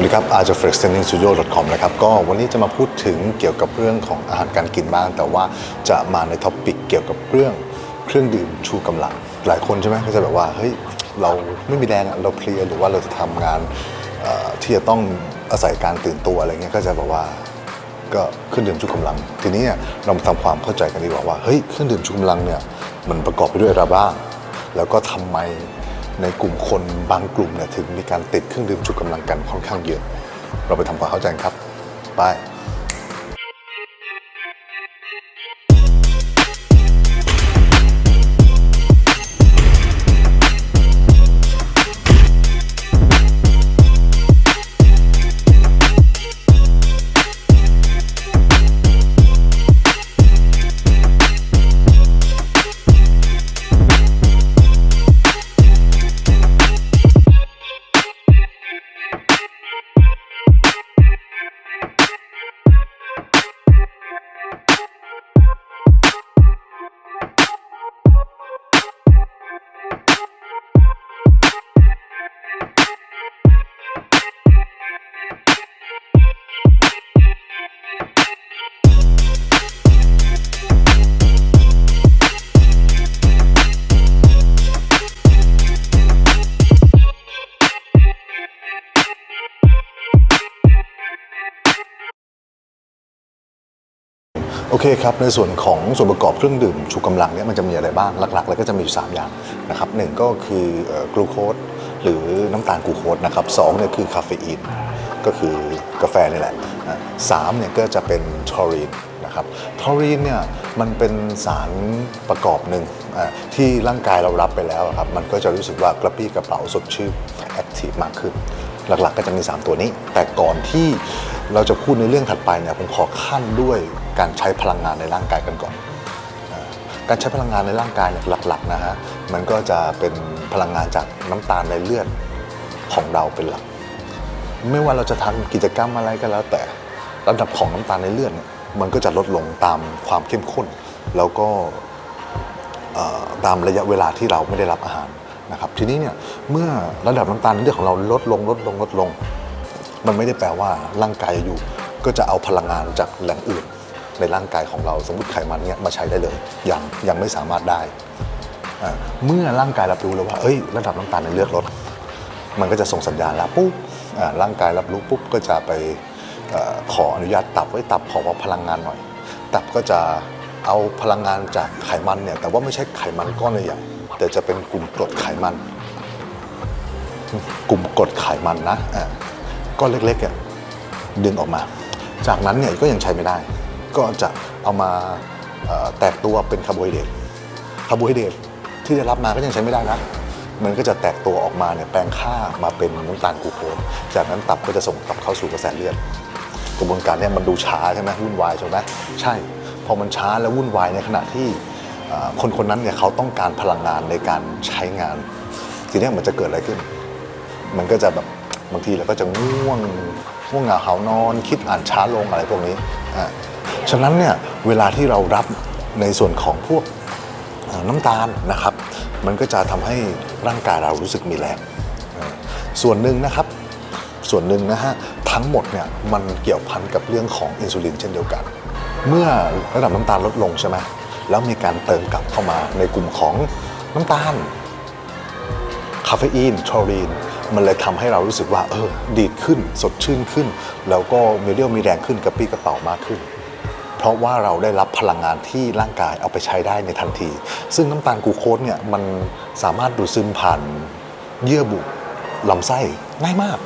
วัสดีครับ a r j a f l e x t r a i n i n g studio com นะครับก็วันนี้จะมาพูดถึงเกี่ยวกับเรื่องของอาหารการกินบ้าง แต่ว่าจะมาในท็อปิกเกี่ยวกับเรื่องเครื่องดื่มชูกำลัง หลายคนใช่ไหมก็จะแบบว่าเฮ้ยเราไม่มีแรงเราเพลียหรือว่าเราจะทำงานที่จะต้องอาศัยการตื่นตัวอะไรเงี้ยก็จะแบบว่าก็เครื่องดื่มชูกำลัง ทีนี้เนี่ยเรามาทำความเข้าใจกันดีกว่าว่าเฮ้ยเครื่องดื่มชูกำลังเนี่ยมันประกอบไปด้วยอะไรบ้าง แล้วก็ทำไม ในกลุ่มคนบางกลุ่มเนี่ยถึงมีการติดเครื่องดื่มชูกำลังกันค่อนข้างเยอะ เราไปทำความเข้าใจครับ ไป โอเคครับ ในส่วนของส่วนประกอบเครื่องดื่มชูกำลังเนี่ยมันจะมีอะไรบ้าง หลักๆ แล้วก็จะมีอยู่ 3 อย่างนะครับหนึ่งก็คือกลูโคสหรือน้ำตาลกลูโคสนะครับสองเนี่ยคือคาเฟอีนก็คือกาแฟนี่แหละสามเนี่ยก็จะเป็นทอรีนนะครับทอรีนเนี่ยมันเป็นสารประกอบหนึ่งที่ร่างกายเรารับไปแล้วครับมันก็จะรู้สึกว่ากระปี้กระเป๋าสดชื่นแอคทีฟมากขึ้น หลักๆ ก็จะมี 3 ตัวนี้ แต่ก่อนที่เราจะพูดในเรื่องถัดไปเนี่ยผมขอขั้นด้วย การใช้พลังงานในร่างกายกันก่อน การใช้พลังงานในร่างกายเนี่ยหลักๆนะฮะมันก็จะเป็นพลังงานจากน้ำตาลในเลือดของเราเป็นหลัก ไม่ว่าเราจะทำกิจกรรมอะไรก็แล้ว แต่ระดับของน้ำตาลในเลือดเนี่ยมันก็จะลดลงตามความเข้มข้น แล้วก็ตามระยะเวลาที่เราไม่ได้รับอาหารนะครับทีนี้เนี่ยเมื่อระดับน้ำตาลในเลือดของเราลดลงลดลงลดลง มันไม่ได้แปลว่าร่างกายอยู่ ก็จะเอาพลังงานจากแหล่งอื่น ในร่างกายของเรา สมมติไขมันเนี่ยมาใช้ได้เลย ยังยังไม่สามารถได้อ่าเมื่อร่างกายรับรู้แล้วว่าเอ้ยระดับน้ำตาลในเลือดลดมันก็จะส่งสัญญาณแล้วปุ๊บร่างกายรับรู้ปุ๊บก็จะไปอขออนุญาตตับไว้ตับขอว่าพลังงานหน่อย ตับก็จะเอาพลังงานจากไขมันเนี่ยแต่ว่าไม่ใช่ไขมันก้อนใหญ่ๆแต่จะเป็นกลุ่มกรดไขมัน กลุ่มกรดไขมันนะก้อนเล็กๆอะดึงออกมา จากนั้นเนี่ยก็ยังใช้ไม่ได้ ก็จะเอามาแตกตัวเป็นคาร์โบไฮเดรตคาร์โบไฮเดรตที่ได้รับมาก็ยังใช้ไม่ได้นะมันก็จะแตกตัวออกมาเนี่ยแปลงค่ามาเป็นน้ำตาลกลูโคสจากนั้นตับก็จะส่งกลับเข้าสู่กระแสเลือดกระบวนการเนี่ยมันดูช้าใช่ไหมวุ่นวายใช่ไหมใช่ พอมันช้าและวุ่นวายในขณะที่คนคนนั้นเนี่ยเขาต้องการพลังงานในการใช้งาน ทีนี้มันจะเกิดอะไรขึ้น มันก็จะแบบบางทีเราก็จะง่วงง่วงเหงาหานอน คิดอ่านช้าลงอะไรพวกนี้อ่า ฉะนั้นเนี่ยเวลาที่เรารับในส่วนของพวกน้ำตาลนะครับ มันก็จะทำให้ร่างกายเรารู้สึกมีแรงส่วนหนึ่งนะครับส่วนหนึ่งนะฮะทั้งหมดเนี่ยมันเกี่ยวพันกับเรื่องของอินซูลินเช่นเดียวกัน เมื่อระดับน้ำตาลลดลงใช่ไหมแล้วมีการเติมกลับเข้ามาในกลุ่มของน้ำตาล คาเฟอีนทอรีน มันเลยทำให้เรารู้สึกว่าเออดีขึ้น สดชื่นขึ้น แล้วก็มีเรี่ยวมีแรงขึ้นกระปรี้กระเป๋ามากขึ้น เพราะว่าเราได้รับพลังงานที่ร่างกายเอาไปใช้ได้ในทันที ซึ่งน้ำตาลกูโคสเนี่ยมันสามารถดูดซึมผ่านเยื่อบุลำไส้ง่ายมาก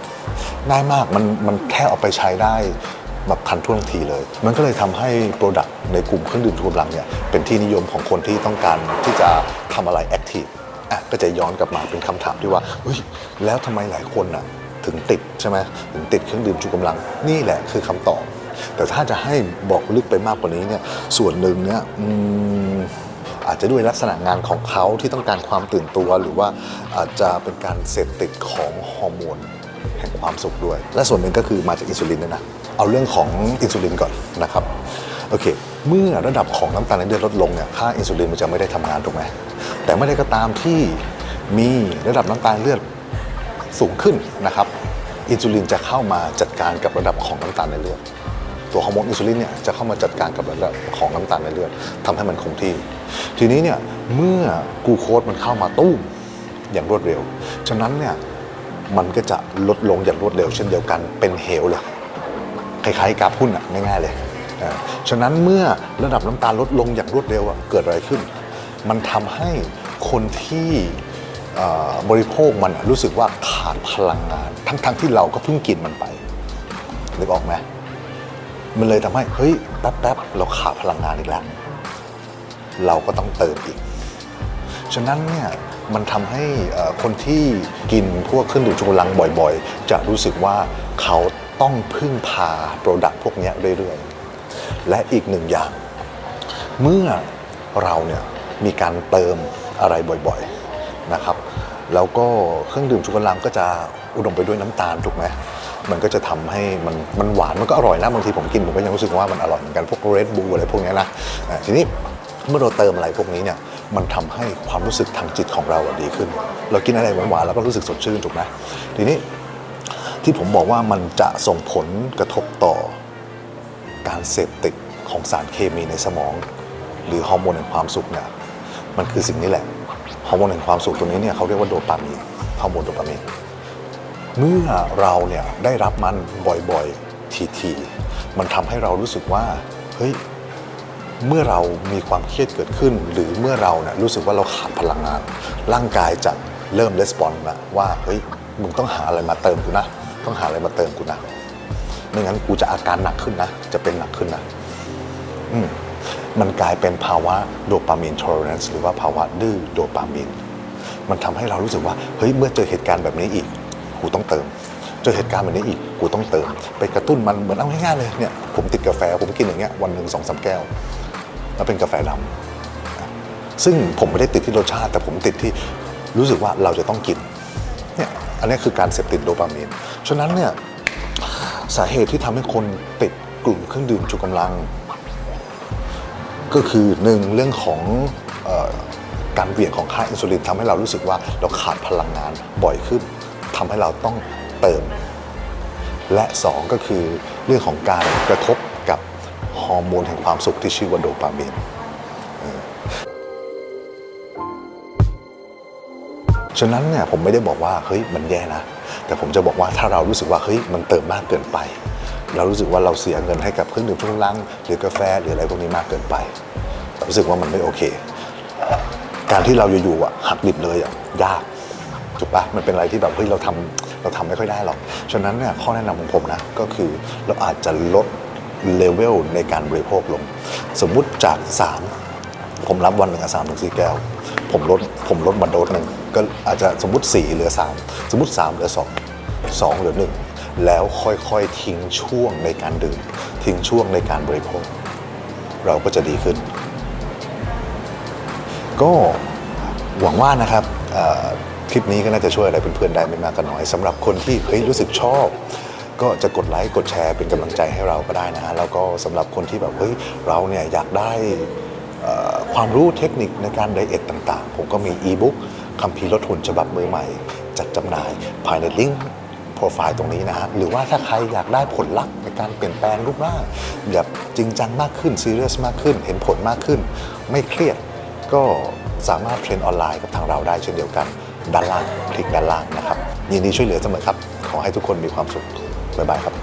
ง่ายมากมันมันแค่เอาไปใช้ได้แบบทันท่วงทีเลย มันก็เลยทำให้โปรดักต์ในกลุ่มเครื่องดื่มชูกำลังเนี่ยเป็นที่นิยมของคนที่ต้องการที่จะทำอะไรแอคทีฟอะก็จะย้อนกลับมาเป็นคำถามที่ว่าเฮ้ยแล้วทำไมหลายคนน่ะถึงติดใช่ไหมถึงติดเครื่องดื่มชูกำลัง นี่แหละคือคำตอบ แต่ถ้าจะให้บอกลึกไปมากกว่านี้เนี่ยส่วนหนึ่งเนี่ยออาจจะด้วยลักษณะงานของเขาที่ต้องการความตื่นตัว หรือว่าอาจจะเป็นการเสพติดของฮอร์โมนแห่งความสุขด้วย และส่วนหนึ่งก็คือมาจากอินซูลินด้วยนะ เอาเรื่องของอินซูลินก่อนนะครับโอเค เมื่อระดับของน้ำตาลในเลือดลดลงเนี่ยค่าอินซูลินมันจะไม่ได้ทำงานถูกไหมแต่ไม่ได้ก็ตามที่มีระดับน้ำตาลเลือดสูงขึ้นนะครับ อินซูลินจะเข้ามาจัดการกับระดับของน้ำตาลในเลือด ตัวฮอร์โมนอินซูลินเนี่ยจะเข้ามาจัดการกับระดับของน้ำตาลในเลือดทำให้มันคงที่ ทีนี้เนี่ยเมื่อกูโคสมันเข้ามาตู้มอย่างรวดเร็ว ฉะนั้นเนี่ยมันก็จะลดลงอย่างรวดเร็ว เช่นเดียวกันเป็นเหวเลยคล้ายๆกราฟหุ้นอะง่ายๆเลยฉะนั้นเมื่อระดับน้ำตาลลดลงอย่างรวดเร็วอะเกิดอะไรขึ้น มันทำให้คนที่บริโภคมันรู้สึกว่าขาดพลังงาน ทั้งๆที่เราก็เพิ่งกินมันไปนึกออกไหม มันเลยทำให้ เฮ้ย แป๊บๆ เราขาดพลังงานอีกแล้ว เราก็ต้องเติมอีก ฉะนั้นเนี่ยมันทำให้คนที่กินพวกเครื่องดื่มชูกำลังบ่อยๆ จะรู้สึกว่าเขาต้องพึ่งพาโปรดักต์พวกนี้เรื่อยๆ และอีกหนึ่งอย่าง เมื่อเราเนี่ยมีการเติมอะไรบ่อยๆ นะครับ แล้วก็เครื่องดื่มชูกำลังก็จะอุดมไปด้วยน้ำตาลถูกไหม มันก็จะทำให้มันมันหวานมันก็อร่อยนะบางทีผมกินผมก็ยังรู้สึกว่ามันอร่อยเหมือนกันพวกเรดบูอะไรพวกนี้นะทีนี้เมื่อเราเติมอะไรพวกนี้เนี่ยมันทำให้ความรู้สึกทางจิตของเราดีขึ้น เรากินอะไรหวานๆแล้วก็รู้สึกสดชื่นถูกไหมทีนี้ที่ผมบอกว่ามันจะส่งผลกระทบต่อการเสพติดของสารเคมีในสมอง หรือฮอร์โมนแห่งความสุขเนี่ยมันคือสิ่งนี้แหละฮอร์โมนแห่งความสุขตัวนี้เนี่ยเขาเรียกว่าโดปามีนฮอร์โมนโดปามีน เมื่อเราเนี่ยได้รับมันบ่อยๆ ทีๆ มันทำให้เรารู้สึกว่าเฮ้ยเมื่อเรามีความเครียดเกิดขึ้น หรือเมื่อเราเนี่ยรู้สึกว่าเราขาดพลังงาน ร่างกายจะเริ่มレスปอนละว่าเฮ้ยมึงต้องหาอะไรมาเติมกูนะ ต้องหาอะไรมาเติมกูนะไม่งั้นกูจะอาการหนักขึ้นนะ จะเป็นหนักขึ้นนะอืมมันกลายเป็นภาวะโดปามีน tolerance หรือว่าภาวะดื้อโดปามีน มันทำให้เรารู้สึกว่าเฮ้ยเมื่อเจอเหตุการณ์แบบนี้อีก กูต้องเติม เจอเหตุการณ์แบบนี้อีกกูต้องเติม ไปกระตุ้นมันเหมือนเอาง่ายๆเลยเนี่ยผมติดกาแฟผมกินอย่างเงี้ยวันหนึ่งสองสามแก้วแล้วเป็นกาแฟดำซึ่งผมไม่ได้ติดที่รสชาติ แต่ผมติดที่รู้สึกว่าเราจะต้องกินเนี่ยอันนี้คือการเสพติดโดปามีนฉะนั้นเนี่ยสาเหตุที่ทำให้คนติดกลุ่มเครื่องดื่มชูกำลัง ก็คือหนึ่งเรื่องของออการเหวี่ยงของค่าอินซูลินทำให้เรารู้สึกว่าเราขาดพลังงานบ่อยขึ้น ทำให้เราต้องเติม และสองก็คือเรื่องของการกระทบกับฮอร์โมนแห่งความสุขที่ชื่อว่าโดปามีนฉะนั้นเนี่ยผมไม่ได้บอกว่าเฮ้ยมันแย่นะ แต่ผมจะบอกว่าถ้าเรารู้สึกว่าเฮ้ยมันเติมมากเกินไป เรารู้สึกว่าเราเสียเงินให้กับเครื่องดื่มชูกำลังหรือกาแฟหรืออะไรพวกนี้มากเกินไปรารู้สึกว่ามันไม่โอเค การที่เราอยู่ๆอะหักดิบเลยอะยาก ถูกปะมันเป็นอะไรที่แบบเฮ้ยเราทำเราทำไม่ค่อยได้หรอก ฉะนั้นเนี่ยข้อแนะนำของผมนะ ก็คือเราอาจจะลดเลเวลในการบริโภคลง สมมุติจาก 3 ผมรับวันหนึ่งอะสามถึงสี่แก้ว ผมลดผมลดมาโดสหนึ่งก็อาจจะสมมติ 4 เหลือ 3 สมมติ 3 เหลือ 2 2 เหลือ 1 แล้วค่อยๆทิ้งช่วงในการดื่ม ทิ้งช่วงในการบริโภค เราก็จะดีขึ้น ก็หวังว่านะครับ คลิปนี้ก็น่าจะช่วยอะไรเพื่อนๆได้ไม่มากก็น้อยสำหรับคนที่เฮ้ยรู้สึกชอบ ก็จะกดไลค์กดแชร์เป็นกำลังใจให้เราก็ได้นะฮะแล้วก็สำหรับคนที่แบบเฮ้ยเราเนี่ยอยากได้เอ่อความรู้เทคนิคในการไดเอทต่างๆ ผมก็มีอีบุ๊กคัมภีร์ลดหุ่นฉบับมือใหม่ จัดจำหน่ายภายในลิงก์ โปรไฟล์ตรงนี้นะฮะ หรือว่าถ้าใครอยากได้ผลลัพธ์ในการเปลี่ยนแปลงรูปร่างแบบจริงจังมากขึ้นซีเรียสมากขึ้น เห็นผลมากขึ้น ไม่เครียด ก็สามารถเทรนออนไลน์กับทางเราได้เช่นเดียวกัน ด้านล่างคลิกด้านล่างนะครับยินดีช่วยเหลือเสมอครับ ขอให้ทุกคนมีความสุขบ๊ายบายครับ